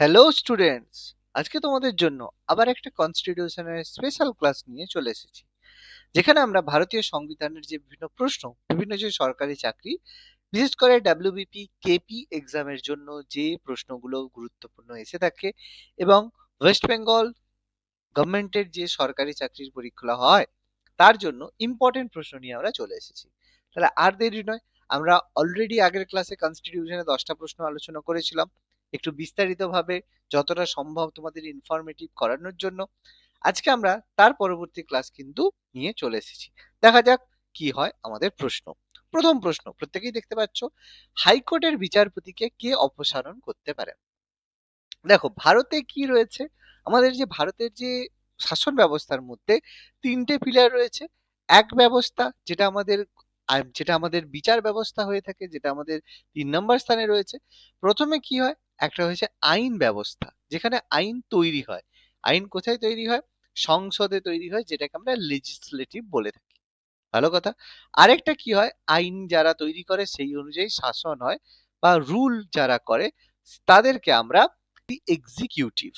Hello students আজকে তোমাদের জন্য আবার একটা কনস্টিটিউশনের স্পেশাল ক্লাস নিয়ে চলে এসেছি, যেখানে আমরা ভারতীয় সংবিধানের যে বিভিন্ন প্রশ্ন, বিভিন্ন যে সরকারি চাকরি, বিশেষ করে ডাব্লিউবিপি কেপি এক্সামের জন্য যে প্রশ্নগুলো গুরুত্বপূর্ণ এসে থাকে এবং ওয়েস্ট বেঙ্গল গভর্নমেন্টের যে সরকারি চাকরির পরীক্ষা হয়, তার জন্য ইম্পর্টেন্ট প্রশ্ন নিয়ে আমরা চলে এসেছি। তাহলে আর দেরি নয়, আমরা অলরেডি আগের ক্লাসে কনস্টিটিউশনে দশটা প্রশ্ন আলোচনা করেছিলাম। একটু বিস্তারিতভাবে যতটা সম্ভব তোমাদের ইনফরমেটিভ করানোর জন্য। আজকে আমরা তার পরবর্তী ক্লাস কিন্তু নিয়ে চলে এসেছি। দেখা যাক কি হয় আমাদের প্রশ্ন। প্রথম প্রশ্ন, প্রত্যেকেই দেখতে পাচ্ছ, হাইকোর্টের বিচারপতিকে কে অপসারণ করতে পারে? দেখো, ভারতে কি রয়েছে? আমাদের যে ভারতের যে শাসন ব্যবস্থার মধ্যে তিনটে পিলার রয়েছে। এক ব্যবস্থা যেটা আমাদের যেটা আমাদের বিচার ব্যবস্থা হয়ে থাকে, যেটা আমাদের তিন নম্বর স্থানে রয়েছে। প্রথমে কি হয়? একটা হয়েছে আইন ব্যবস্থা, যেখানে আইন তৈরি হয়। আইন কোথায় তৈরি হয়? সংসদে তৈরি হয়, যেটাকে আমরা লেজিসলেটিভ বলে থাকি। ভালো কথা। আরেকটা কি হয়? আইন যারা তৈরি করে, সেই অনুযায়ী শাসন হয় বা রুল যারা করে, তাদেরকে আমরা এক্সিকিউটিভ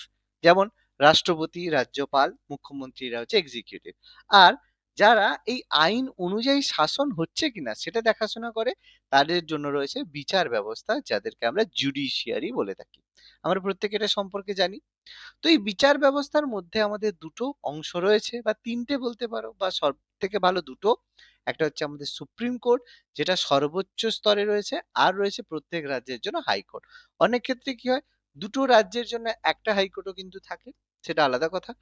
যেমন রাষ্ট্রপতি, রাজ্যপাল, মুখ্যমন্ত্রীরা হচ্ছে এক্সিকিউটিভ আর যারা এই আইন অনুযায়ী শাসন হচ্ছে কিনা সেটা দেখাশোনা করে, তাদের জন্য রয়েছে বিচার ব্যবস্থা, যাদেরকে আমরা জুডিশিয়ারি বলে থাকি। আমরা প্রত্যেকে এটা সম্পর্কে জানি। তো এই বিচার ব্যবস্থার মধ্যে আমাদের দুটো অংশ রয়েছে, বা তিনটে বলতে পারো, বা সব থেকে ভালো দুটো। একটা হচ্ছে আমাদের সুপ্রিম কোর্ট, যেটা সর্বোচ্চ স্তরে রয়েছে, আর রয়েছে প্রত্যেক রাজ্যের জন্য হাইকোর্ট। অনেক ক্ষেত্রে কি হয়, দুটো রাজ্যের জন্য একটা হাইকোর্টও কিন্তু থাকে। সেটা আলাদা কথা।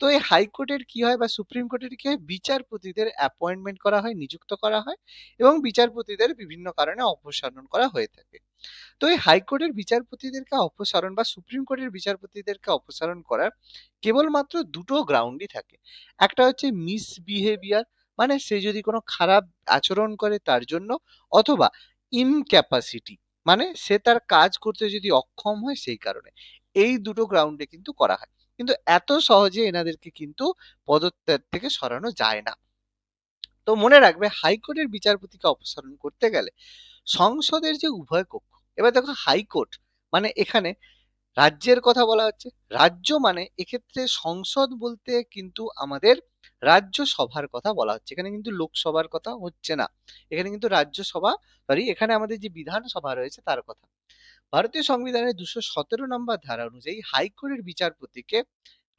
তো এই হাইকোর্টের কি হয় বা সুপ্রিম কোর্টের কি হয়? বিচারপতিদের অ্যাপয়েন্টমেন্ট করা হয়, নিযুক্ত করা হয় এবং বিচারপতিদের বিভিন্ন কারণে অপসারণ করা হয়ে থাকে। তো এই হাইকোর্টের বিচারপতিদেরকে অপসারণ বা সুপ্রিম কোর্টের বিচারপতিদেরকে অপসারণ করার কেবলমাত্র দুটো গ্রাউন্ডই থাকে। একটা হচ্ছে মিসবিহেভিয়ার মানে সে যদি কোনো খারাপ আচরণ করে তার জন্য অথবা ইনক্যাপাসিটি মানে সে তার কাজ করতে যদি অক্ষম হয় সেই কারণে। এই দুটো গ্রাউন্ডে কিন্তু করা হয়। কিন্তু এত সহজে এনাদেরকে কিন্তু পদত্যাগ থেকে সরানো যায় না। তো মনে রাখবে, হাইকোর্টের বিচারপতিকে অপসারণ করতে গেলে সংসদের যে উভয় কক্ষ, এবার দেখো হাইকোর্ট মানে এখানে রাজ্যের কথা বলা হচ্ছে, রাজ্য মানে এক্ষেত্রে সংসদ বলতে কিন্তু আমাদের রাজ্যসভার কথা বলা হচ্ছে। এখানে কিন্তু লোকসভার কথা হচ্ছে না। এখানে কিন্তু রাজ্যসভা সরি এখানে আমাদের যে বিধানসভা রয়েছে তার কথা। ভারতীয় সংবিধানের দুশো সতেরো নম্বর ধারা অনুযায়ী হাইকোর্টের বিচারপতিকে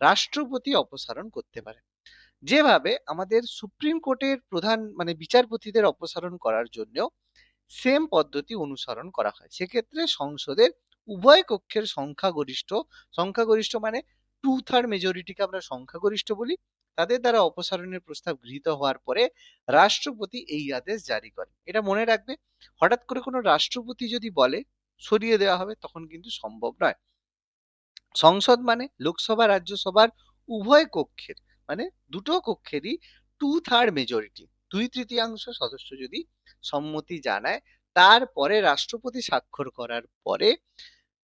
রাষ্ট্রপতি অপসারণ করতে পারে। যেভাবে আমাদের সুপ্রিম কোর্টের প্রধান মানে বিচারপতিদের অপসারণ করার জন্য সেম পদ্ধতি অনুসরণ করা হয়। সেক্ষেত্রে সংসদের উভয় কক্ষের সংখ্যাগরিষ্ঠ সংখ্যাগরিষ্ঠ মানে টু থার্ড মেজরিটিকে আমরা সংখ্যাগরিষ্ঠ বলি, তাদের দ্বারা অপসারণের প্রস্তাব গৃহীত হওয়ার পরে রাষ্ট্রপতি এই আদেশ জারি করে এটা মনে রাখবে, হঠাৎ করে কোনো রাষ্ট্রপতি যদি বলে সরিয়ে দেওয়া হবে, তখন কিন্তু সম্ভব নয়। সংসদ মানে লোকসভা, রাজ্যসভার উভয় কক্ষের মানে দুটো কক্ষেরই টু থার্ড মেজরিটি দুই তৃতীয়াংশ সদস্য যদি সম্মতি জানায়, তারপরে রাষ্ট্রপতি স্বাক্ষর করার পরে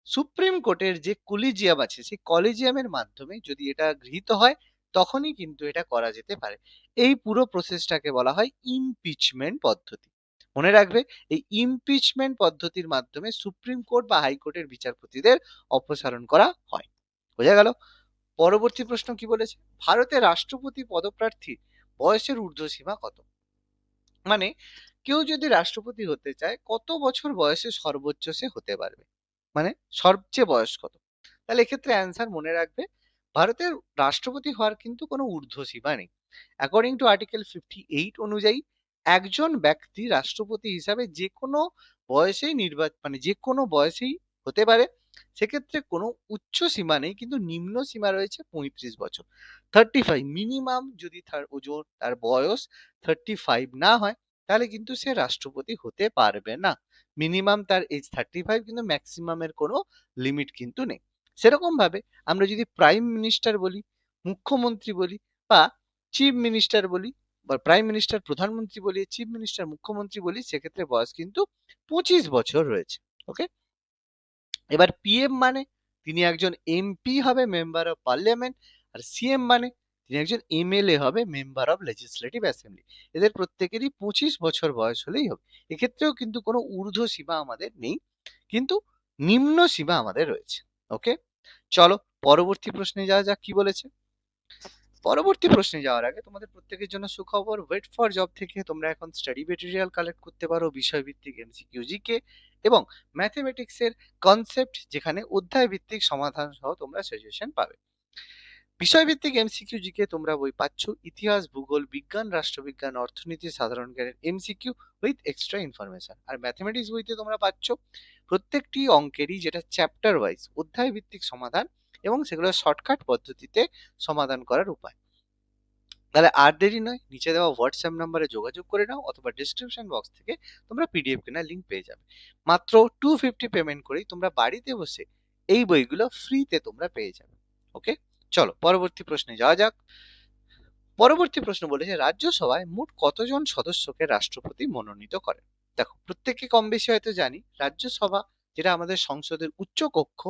সুপ্রিম কোর্টের যে কলিজিয়াম আছে, সেই কলিজিয়ামের মাধ্যমে যদি এটা গৃহীত হয়, তখনই কিন্তু এটা করা যেতে পারে। এই পুরো প্রসেসটাকে বলা হয় ইমপিচমেন্ট পদ্ধতি। মনে রাখবে, এই ইমপিচমেন্ট পদ্ধতির মাধ্যমে সুপ্রিম কোর্ট বা হাইকোর্টের বিচারপতিদের অপসারণ করা হয়। বোঝা গেল? পরবর্তী প্রশ্ন কি বলেছে? ভারতের রাষ্ট্রপতি পদপ্রার্থী বয়সের ঊর্ধ্বসীমা কত? মানে কেউ যদি রাষ্ট্রপতি হতে চায়, কত বছর বয়সে সর্বোচ্চ সে হতে পারবে? মানে সবচেয়ে বয়স কত? তাহলে এক্ষেত্রে অ্যান্সার মনে রাখবে, ভারতের রাষ্ট্রপতি হওয়ার কিন্তু কোনো ঊর্ধ্বসীমা নেই। According to article fifty eight অনুযায়ী একজন ব্যক্তি রাষ্ট্রপতি হিসাবে যে কোনো বয়সেই নির্বাচন মানে যে কোনো বয়সেই হতে পারে, সেক্ষেত্রে কোনো উচ্চ সীমা নেই, কিন্তু নিম্ন সীমা রয়েছে পঁয়ত্রিশ বছর। থার্টি ফাইভ মিনিমাম যদি তার ওজন, তার বয়স থার্টি ফাইভ না হয়, তাহলে কিন্তু সে রাষ্ট্রপতি হতে পারবে না। মিনিমাম তার এজ থার্টি ফাইভ কিন্তু ম্যাক্সিমামের কোনো লিমিট কিন্তু নেই। সেরকম ভাবে আমরা যদি প্রাইম মিনিস্টার বলি, মুখ্যমন্ত্রী বলি, বা চিফ মিনিস্টার বলি প্রাইম মিনিস্টার প্রধানমন্ত্রী বলি চিফ মিনিস্টার মুখ্যমন্ত্রী বলি, সেক্ষেত্রে বয়স কিন্তু পঁচিশ বছর রয়েছে ওকে এবার পিএম মানে তিনি একজন এমপি হবে মেম্বার অফ পার্লামেন্ট আর সিএম মানে তিনি একজন এমএলএ হবে মেম্বার অফ লেজিসলেটিভ অ্যাসেম্বলি এদের প্রত্যেকেরই পঁচিশ বছর বয়স হলেই হবে। এক্ষেত্রেও কিন্তু কোনো ঊর্ধ্ব সীমা আমাদের নেই, কিন্তু নিম্ন সীমা আমাদের রয়েছে ওকে চলো পরবর্তী প্রশ্নে যাওয়া যাক, কি বলেছে? পরবর্তী প্রশ্নে যাওয়ার আগে তোমাদের প্রত্যেকের জন্য সুখবর ওয়েট ফর জব থেকে তোমরা এখন স্টাডি মেটেরিয়াল কালেক্ট করতে পারো বিষয়ভিত্তিক এমসিকিউ জিকে এবং ম্যাথমেটিক্সের কনসেপ্ট যেখানে অধ্যায় ভিত্তিক সমাধান সহ তোমরা সাজেশন পাবে। বিষয়ভিত্তিক এমসিকিউ জিকে তোমরা বই পাচ্ছ ইতিহাস, ভূগোল, বিজ্ঞান, রাষ্ট্রবিজ্ঞান, অর্থনীতি, সাধারণ জ্ঞানের এমসিকিউ উইথ এক্সট্রা ইনফরমেশন আর ম্যাথমেটিক্স বইতে তোমরা পাচ্ছ প্রত্যেকটি অঙ্কেরই যেটা চ্যাপ্টার ওয়াইজ অধ্যায় ভিত্তিক সমাধান এবং সেগুলো শর্টকাট পদ্ধতিতে সমাধান করার উপায়। তাহলে আর দেরি নয়, নিচে দেওয়া হোয়াটসঅ্যাপ নাম্বারে যোগাযোগ করে নাও অথবা ডিসক্রিপশন বক্স থেকে তোমরা পিডিএফ কেনার লিঙ্ক পেয়ে যাবে। মাত্র টু ফিফটি পেমেন্ট করেই তোমরা বাড়িতে বসে এই বইগুলো ফ্রিতে তোমরা পেয়ে যাবে। ওকে চলো, পরবর্তী প্রশ্নে যাওয়া যাক। পরবর্তী প্রশ্ন বলেছে, রাজ্যসভায় মোট কতজন সদস্যকে রাষ্ট্রপতি মনোনীত করে? দেখো প্রত্যেকে কম বেশি হয়তো জানি, রাজ্যসভা, যেটা আমাদের সংসদের উচ্চ কক্ষ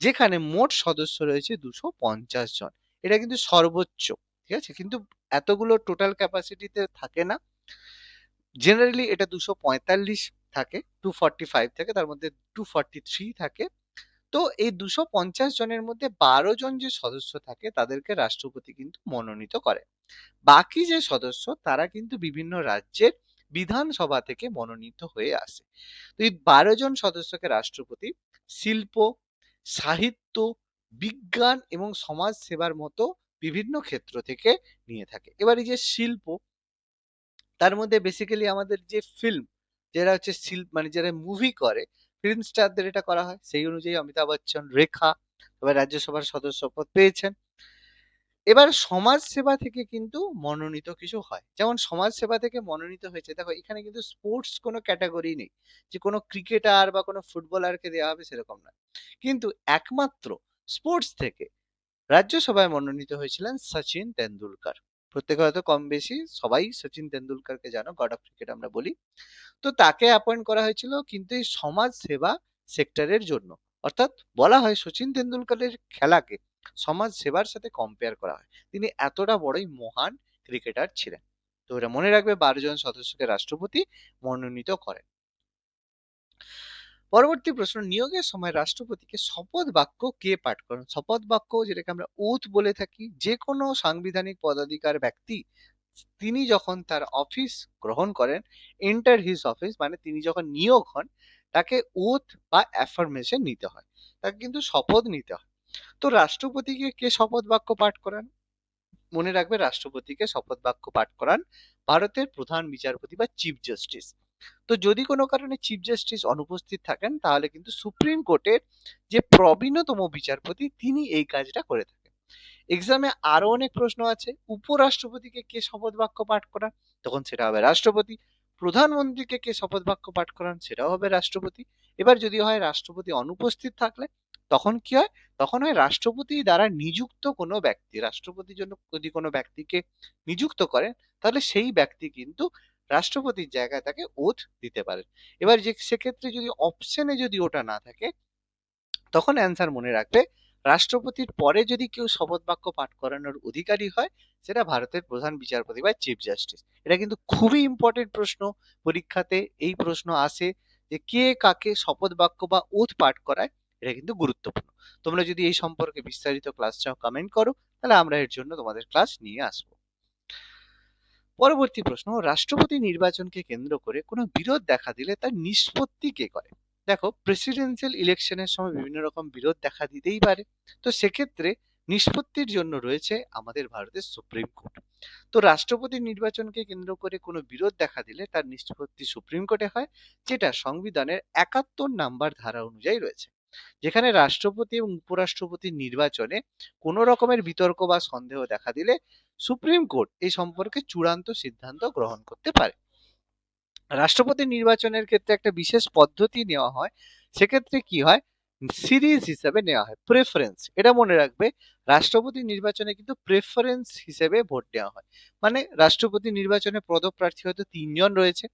যেখানে মোট সদস্য রয়েছে দুশো পঞ্চাশ জন। এটা কিন্তু সর্বোচ্চ, ঠিক আছে? কিন্তু এতগুলো টোটাল ক্যাপাসিটিতে থাকে না। জেনারেলি এটা দুশো পঁয়তাল্লিশ থাকে টু ফাইভ থাকে, তার মধ্যে টু থ্রি থাকে। তো এই দুশো পঞ্চাশ জনের মধ্যে বারো জন যে সদস্য থাকে, তাদেরকে রাষ্ট্রপতি কিন্তু মনোনীত করে। বাকি যে সদস্য, তারা কিন্তু বিভিন্ন রাজ্যের বিধানসভা থেকে মনোনীত হয়ে আসে। তো এই বারো জন সদস্যকে রাষ্ট্রপতি, শিল্প সাহিত্য, বিজ্ঞান এবং সমাজ সেবার মতো বিভিন্ন ক্ষেত্র থেকে নিয়ে থাকে। এবার এই যে শিল্প, তার মধ্যে বেসিক্যালি আমাদের যে ফিল্ম যারা হচ্ছে শিল্প মানে যারা মুভি করে ফিল্ম স্টারদের এটা করা হয়। সেই অনুযায়ী অমিতাভ বচ্চন, রেখা, এবার রাজ্যসভার সদস্য পদ পেয়েছেন। এবার সমাজ সেবা থেকে কিন্তু মনোনীত কিছু হয়। যেমন সমাজ সেবা থেকে মনোনীত হয়েছে। দেখো, এখানে কিন্তু স্পোর্টস কোনো ক্যাটাগরি নেই। যে কোনো ক্রিকেটার বা কোনো ফুটবলারকে দেওয়া হবে সেরকম না কিন্তু একমাত্র স্পোর্টস থেকে রাজ্যসভায় মনোনীত হয়েছিলেন সচিন তেন্ডুলকার। প্রত্যেকে হয়তো কম বেশি সবাই সচিন তেন্ডুলকারকে জানো গড অফ ক্রিকেট আমরা বলি। তো তাকে অ্যাপয়েন্ট করা হয়েছিল কিন্তু এই সমাজ সেবা সেক্টরের জন্য। অর্থাৎ বলা হয় সচিন তেন্ডুলকারের খেলাকে সমাজ সেবার সাথে কম্পেয়ার করা হয়। তিনি এতটা বড়ই মহান ক্রিকেটার ছিলেন। তো এটা মনে রাখবে বারো জন সদস্যকে রাষ্ট্রপতি মনোনীত করেন। পরবর্তী প্রশ্ন, নিয়োগের সময় রাষ্ট্রপতিকে শপথ বাক্য কে পাঠ করেন? শপথ বাক্য যেটাকে আমরা উত বলে থাকি যে কোনো সাংবিধানিক পদাধিকার ব্যক্তি, তিনি যখন তার অফিস গ্রহণ করেন এন্টার হিজ অফিস মানে তিনি যখন নিয়োগ হন, তাকে উত বা অ্যাফার্মেশন নিতে হয়। তাকে কিন্তু শপথ নিতে হয়। তো রাষ্ট্রপতিকে কে শপথ বাক্য পাঠ করান? মনে রাখবে রাষ্ট্রপতিকে শপথ বাক্য পাঠ করান ভারতের প্রধান বিচারপতি বা চিফ জাস্টিস তো যদি কোনো কারণে চিফ জাস্টিস অনুপস্থিত থাকেন, তাহলে কিন্তু সুপ্রিম কোর্টের যে প্রবীণতম বিচারপতি, তিনি এই কাজটা করে থাকেন। এক্সামে আরও অনেক প্রশ্ন আছে, উপরাষ্ট্রপতিকে কে শপথ বাক্য পাঠ করান? তখন সেটা হবে রাষ্ট্রপতি। প্রধানমন্ত্রীকে কে শপথ বাক্য পাঠ করান? সেটাও হবে রাষ্ট্রপতি। এবার যদি হয় রাষ্ট্রপতি অনুপস্থিত থাকলে তখন কি হয়? তখন হয় রাষ্ট্রপতি দ্বারা নিযুক্ত কোনো ব্যক্তি রাষ্ট্রপতির জন্য যদি কোনো ব্যক্তিকে নিযুক্ত করেন, তাহলে সেই ব্যক্তি কিন্তু রাষ্ট্রপতির জায়গায় তাকে ওথ দিতে পারেন এবার যে সেক্ষেত্রে যদি অপশনে যদি ওটা না থাকে, তখন অ্যান্সার মনে রাখবে, রাষ্ট্রপতির পরে যদি কেউ শপথ বাক্য পাঠ করানোর অধিকারী হয়, সেটা ভারতের প্রধান বিচারপতি বা চিফ জাস্টিস এটা কিন্তু খুবই ইম্পর্টেন্ট প্রশ্ন। পরীক্ষাতে এই প্রশ্ন আসে যে কে কাকে শপথ বাক্য বা ওথ পাঠ করায় এটা কিন্তু গুরুত্বপূর্ণ। তোমরা যদি এই সম্পর্কে বিস্তারিত ক্লাস চাও কমেন্ট করো, তাহলে আমরা এর জন্য তোমাদের ক্লাস নিয়ে আসব। পরবর্তী প্রশ্ন, রাষ্ট্রপতি নির্বাচনকে কেন্দ্র করে কোনো বিরোধ দেখা দিলে তার নিষ্পত্তি কে করে? দেখো প্রেসিডেন্সিয়াল ইলেকশনের সময় বিভিন্ন রকম বিরোধ দেখা দিতেই পারে। তো সেক্ষেত্রে নিষ্পত্তির জন্য রয়েছে আমাদের ভারতের সুপ্রিম কোর্ট। তো রাষ্ট্রপতি নির্বাচনকে কেন্দ্র করে কোনো বিরোধ দেখা দিলে তার নিষ্পত্তি সুপ্রিম কোর্টে হয়, যেটা সংবিধানের একাত্তর নাম্বার ধারা অনুযায়ী রয়েছে। যেখানে রাষ্ট্রপতি এবং উপরাষ্ট্রপতি নির্বাচনে কোনো রকমের বিতর্ক বা সন্দেহ দেখা দিলে সুপ্রিম কোর্ট এই সম্পর্কে চূড়ান্ত সিদ্ধান্ত গ্রহণ করতে পারে। রাষ্ট্রপতি নির্বাচনের ক্ষেত্রে একটা বিশেষ পদ্ধতি নেওয়া হয়, সেক্ষেত্রে কি হয়? সিরিজ হিসেবে নেওয়া হয় প্রেফারেন্স এটা মনে রাখবে, রাষ্ট্রপতি নির্বাচনে কিন্তু প্রেফারেন্স হিসেবে ভোট নেওয়া হয়। মানে রাষ্ট্রপতি নির্বাচনে পদপ্রার্থী হয়তো তিনজন রয়েছে,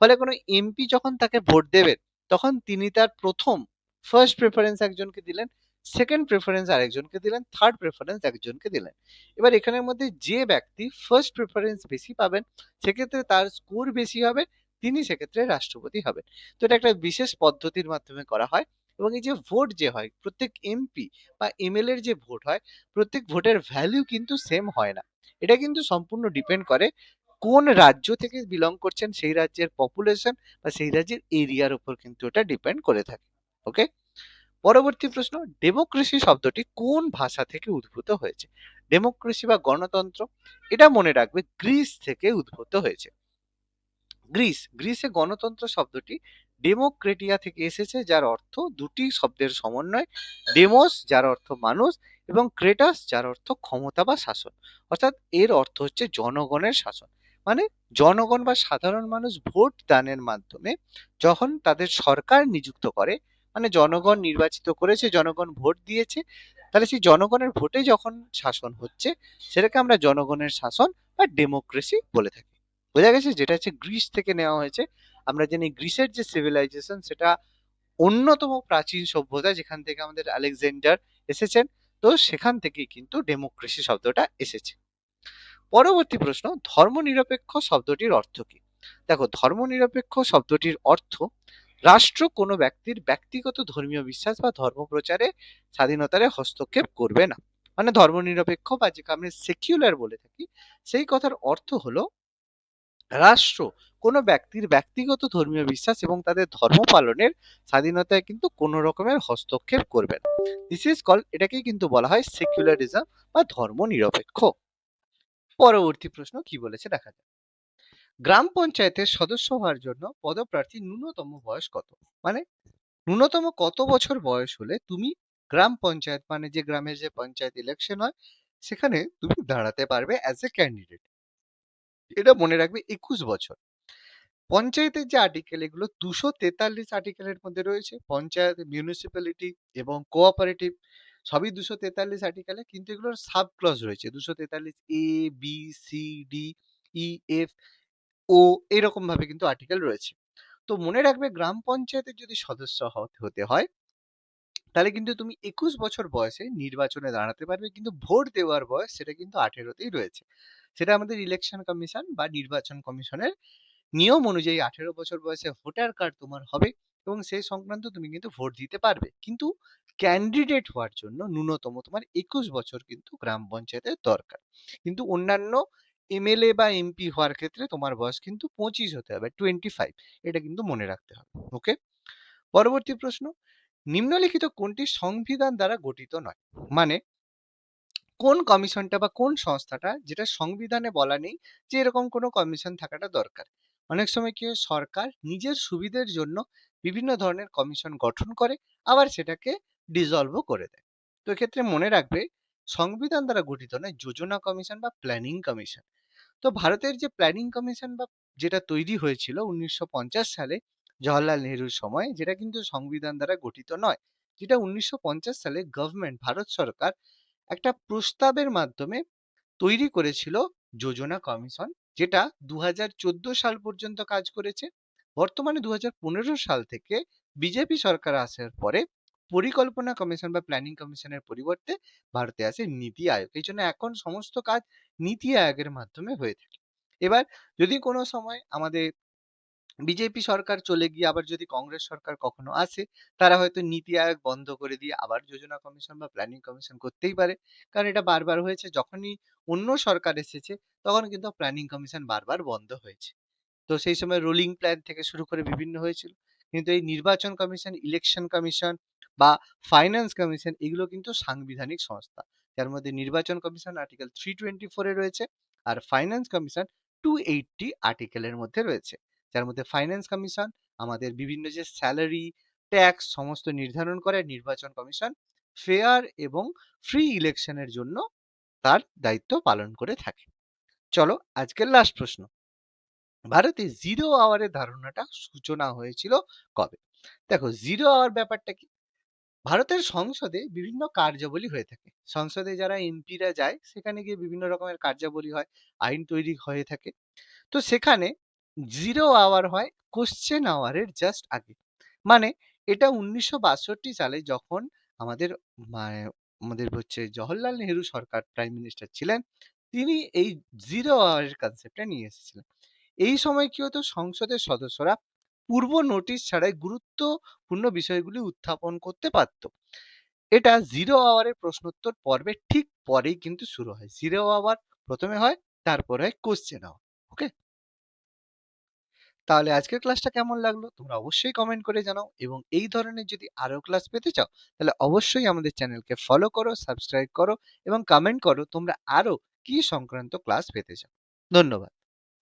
ফলে কোনো এমপি যখন তাকে ভোট দেবেন, তখন তিনি তার প্রথম ফার্স্ট প্রেফারেন্স একজনকে দিলেন সেকেন্ড প্রেফারেন্স আরেকজনকে দিলেন থার্ড প্রেফারেন্স একজনকে দিলেন। এবার এখানের মধ্যে যে ব্যক্তি ফার্স্ট প্রেফারেন্স বেশি পাবেন, সেক্ষেত্রে তার স্কোর বেশি হবে, তিনি সেক্ষেত্রে রাষ্ট্রপতি হবেন। তো এটা একটা বিশেষ পদ্ধতির মাধ্যমে করা হয় এবং এই যে ভোট যে হয়, প্রত্যেক এমপি বা এমএলএ এর যে ভোট হয়, প্রত্যেক ভোটের ভ্যালু কিন্তু সেম হয় না। এটা কিন্তু সম্পূর্ণ ডিপেন্ড করে কোন রাজ্য থেকে বিলং করছেন, সেই রাজ্যের পপুলেশন বা সেই রাজ্যের এরিয়ার উপর কিন্তু এটা ডিপেন্ড করে থাকে। ওকে? পরবর্তী প্রশ্ন, ডেমোক্রেসি শব্দটি কোন ভাষা থেকে উদ্ভূত হয়েছে? ডেমোক্রেসি বা গণতন্ত্র, এটা মনে রাখবে গ্রিস থেকে উদ্ভূত হয়েছে। গ্রিস, গ্রিসে গণতন্ত্র শব্দটি ডেমোক্রেটিয়া থেকে এসেছে, যার অর্থ দুটি শব্দের সমন্বয়, ডেমোস, যার অর্থ মানুষ, এবং ক্রেটাস, যার অর্থ ক্ষমতা বা শাসন। অর্থাৎ এর অর্থ হচ্ছে জনগণের শাসন। মানে জনগণ বা সাধারণ মানুষ ভোট দানের মাধ্যমে যখন তাদের সরকার নিযুক্ত করে মানে জনগণ নির্বাচিত করেছে, জনগণ ভোট দিয়েছে, তাহলে সেই জনগণের ভোটে যখন শাসন হচ্ছে, সেটাকে আমরা জনগণের শাসন বা ডেমোক্রেসি বলে থাকি। বোঝা গেছে? যেটা হচ্ছে গ্রিস থেকে নেওয়া হয়েছে। আমরা জানি গ্রিসের যে সিভিলাইজেশন সেটা অন্যতম প্রাচীন সভ্যতা, যেখান থেকে আমাদের আলেকজান্ডার এসেছেন, তো সেখান থেকেই কিন্তু ডেমোক্রেসি শব্দটা এসেছে। পরবর্তী প্রশ্ন, ধর্মনিরপেক্ষ শব্দটির অর্থ কি? দেখো, ধর্মনিরপেক্ষ শব্দটির অর্থ রাষ্ট্র কোনো ব্যক্তির ব্যক্তিগত ধর্মীয় বিশ্বাস বা ধর্ম প্রচারে স্বাধীনতারে হস্তক্ষেপ করবে না। মানে ধর্মনিরপেক্ষ বা যেটা আমরা সেকিউলার বলে থাকি, সেই কথার অর্থ হলো রাষ্ট্র কোনো ব্যক্তির ব্যক্তিগত ধর্মীয় বিশ্বাস এবং তাদের ধর্ম পালনের স্বাধীনতায় কিন্তু কোনো রকমের হস্তক্ষেপ করবে না। দিস ইজ কল এটাকেই কিন্তু বলা হয় সেকুলারিজম বা ধর্ম নিরপেক্ষ। পরবর্তী প্রশ্ন কি বলেছে? দেখা যাক। গ্রাম পঞ্চায়েতের সদস্য হওয়ার জন্য পদপ্রার্থী ন্যূনতম বয়স কত? মানে ন্যূনতম কত বছর বয়স হলে তুমি গ্রাম পঞ্চায়েত মানে যে গ্রামের যে পঞ্চায়েত ইলেকশন হয়, সেখানে তুমি দাঁড়াতে পারবে অ্যাজ এ ক্যান্ডিডেট এটা মনে রাখবে একুশ বছর। পঞ্চায়েতের যে আর্টিকেল এগুলো দুশো তেতাল্লিশ আর্টিকেলের মধ্যে রয়েছে। পঞ্চায়েত মিউনিসিপ্যালিটি এবং কোঅপারেটিভ সবই দুশো তেতাল্লিশ আর্টিকেলে কিন্তু এগুলোর সাব ক্লজ রয়েছে। দুশো তেতাল্লিশ A B C D E F ও এরকম ভাবে কিন্তু আর্টিকেল রয়েছে। তো মনে রাখবে গ্রাম পঞ্চায়েতের যদি সদস্য হতে হয়, তাহলে কিন্তু তুমি একুশ বছর বয়সে নির্বাচনে দাঁড়াতে পারবে, কিন্তু ভোট দেওয়ার বয়স সেটা কিন্তু আঠেরোতেই রয়েছে। সেটা আমাদের ইলেকশন কমিশন বা নির্বাচন কমিশনের নিয়ম অনুযায়ী আঠেরো বছর বয়সে ভোটার কার্ড তোমার হবে এবং সেই সংক্রান্ত তুমি কিন্তু ভোট দিতে পারবে। কিন্তু ক্যান্ডিডেট হওয়ার জন্য ন্যূনতম তোমার একুশ বছর কিন্তু গ্রাম পঞ্চায়েতের দরকার। কিন্তু অন্যান্য এমএলএ বা এমপি হওয়ার ক্ষেত্রে তোমার বয়স কিন্তু পঁচিশ হতে হবে টোয়েন্টি ফাইভ এটা কিন্তু মনে রাখতে হবে ওকে পরবর্তী প্রশ্ন, নিম্নলিখিত কোনটি সংবিধান দ্বারা গঠিত নয়? মানে কোন কমিশনটা বা কোন সংস্থাটা যেটা সংবিধানে বলা নেই যে এরকম কোনো কমিশন থাকাটা দরকার? অনেক সময় কি সরকার নিজের সুবিধের জন্য বিভিন্ন ধরনের কমিশন গঠন করে, আবার সেটাকে ডিজলভও করে দেয়। তো এক্ষেত্রে মনে রাখবে, সংবিধান দ্বারা গঠিত নয়, যোজনা কমিশন বা প্ল্যানিং কমিশন। তো ভারতের যে প্ল্যানিং কমিশন বা যেটা তৈরি হয়েছিল উনিশশো পঞ্চাশ সালে জওহরলাল নেহরুর সময়, যেটা কিন্তু সংবিধান দ্বারা গঠিত নয়, যেটা উনিশশো পঞ্চাশ সালে গভর্নমেন্ট ভারত সরকার একটা প্রস্তাবের মাধ্যমে তৈরি করেছিল যোজনা কমিশন, যেটা দু হাজার চোদ্দ সাল পর্যন্ত কাজ করেছে। বর্তমানে দু হাজার পনেরো সাল থেকে বিজেপি সরকার আসার পরে পরিকল্পনা কমিশন বা প্ল্যানিং কমিশনের পরিবর্তে ভারতে আসে নীতি আয়োগ। এই জন্য এখন সমস্ত কাজ নীতি আয়োগের মাধ্যমে হয়ে থাকে। এবার যদি কোনো সময় আমাদের বিজেপি সরকার চলে গিয়ে আবার যদি কংগ্রেস সরকার কখনো আসে, তারা হয়তো নীতি আয়োগ বন্ধ করে দিয়ে আবার যোজনা কমিশন বা প্ল্যানিং কমিশন করতেই পারে। কারণ এটা বারবার হয়েছে, যখনই অন্য সরকার এসেছে, তখন কিন্তু প্ল্যানিং কমিশন বারবার বন্ধ হয়েছে। তো সেই সময় রোলিং প্ল্যান থেকে শুরু করে বিভিন্ন হয়েছিল। কিন্তু এই নির্বাচন কমিশন, ইলেকশন কমিশন বা ফাইন্যান্স কমিশন এগুলো কিন্তু সাংবিধানিক সংস্থা। যার মধ্যে নির্বাচন কমিশন আর্টিকেল থ্রি টোয়েন্টি ফোরে রয়েছে আর ফাইন্যান্স কমিশন টু এইটটি আর্টিকেলের মধ্যে রয়েছে। যার মধ্যে ফাইন্যান্স কমিশন আমাদের বিভিন্ন যে স্যালারি ট্যাক্স সমস্ত নির্ধারণ করে নির্বাচন কমিশন ফেয়ার এবং ফ্রি ইলেকশনের জন্য তার দায়িত্ব পালন করে থাকে। চলো আজকের লাস্ট প্রশ্ন। ভারতে জিরো আওয়ারের ধারণাটা সূচনা হয়েছিল কবে? দেখো জিরো আওয়ার ব্যাপারটা কি? ভারতের সংসদে বিভিন্ন কার্যাবলী হয়ে থাকে। সংসদে যারা এমপিরা যায়, সেখানে গিয়ে বিভিন্ন রকমের কার্যাবলী হয়, আইন তৈরি হয়ে থাকে। তো সেখানে জিরো আওয়ার হয় কোশ্চেন আওয়ারের জাস্ট আগে। মানে এটা উনিশশো বাষট্টি সালে যখন আমাদের মানে আমাদের হচ্ছে জওহরলাল নেহরু সরকার প্রাইম মিনিস্টার ছিলেন, তিনি এই জিরো আওয়ারের কনসেপ্টটা নিয়ে এসেছিলেন। এই সময় কি হতো? সংসদের সদস্যরা পূর্ব নোটিশ ছাড়াই গুরুত্বপূর্ণ বিষয়গুলি উত্থাপন করতে পারত। এটা জিরো আওয়ারের প্রশ্নোত্তর পর্বের ঠিক পরেই কিন্তু শুরু হয়। জিরো আওয়ার প্রথমে হয়, তারপরে হয় কোশ্চেন ওকে তাহলে আজকের ক্লাসটা কেমন লাগল? তোমরা অবশ্যই কমেন্ট করে জানাও এবং এই ধরনের যদি আরও ক্লাস পেতে চাও, তাহলে অবশ্যই আমাদের চ্যানেলকে ফলো করো সাবস্ক্রাইব করো এবং কমেন্ট করো তোমরা আরও কি সংক্রান্ত ক্লাস পেতে চাও। ধন্যবাদ।